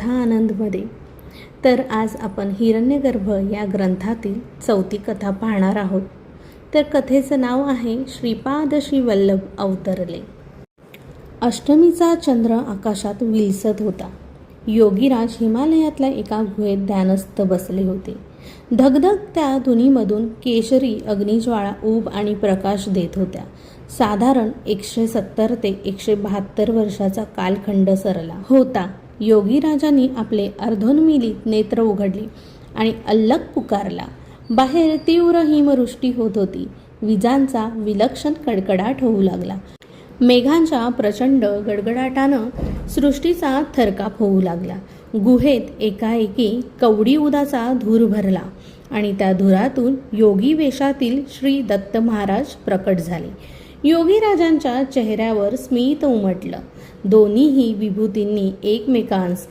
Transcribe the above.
कथा आनंदमध्ये तर आज आपण हिरण्यगर्भ या ग्रंथातील चौथी कथा पाहणार आहोत. तर कथेचं नाव आहे श्रीपाद श्री वल्लभ अवतरले. अष्टमीचा चंद्र आकाशात विलसत होता. योगीराज हिमालयातल्या एका गुहेत ध्यानस्थ बसले होते. धगधग त्या धुनीमधून केशरी अग्निज्वाळा ऊब आणि प्रकाश देत होत्या. साधारण एकशे सत्तर ते एकशे बहात्तर वर्षाचा कालखंड सरला होता. योगीराजांनी आपले अर्धोन्मिलित नेत्र उघडले आणि अल्लक पुकारला. बाहेर तीव्र हिमवृष्टी होत होती. विजांचा विलक्षण कडकडाट होऊ लागला. मेघांच्या प्रचंड गडगडाटानं सृष्टीचा थरकाप होऊ लागला. गुहेत एकाएकी कवडी उदाचा धूर भरला आणि त्या धुरातून योगी वेशातील श्री दत्त महाराज प्रकट झाले. योगीराजांच्या चेहऱ्यावर स्मित उमटलं. दोन्हीही विभूतींनी एकमेकांस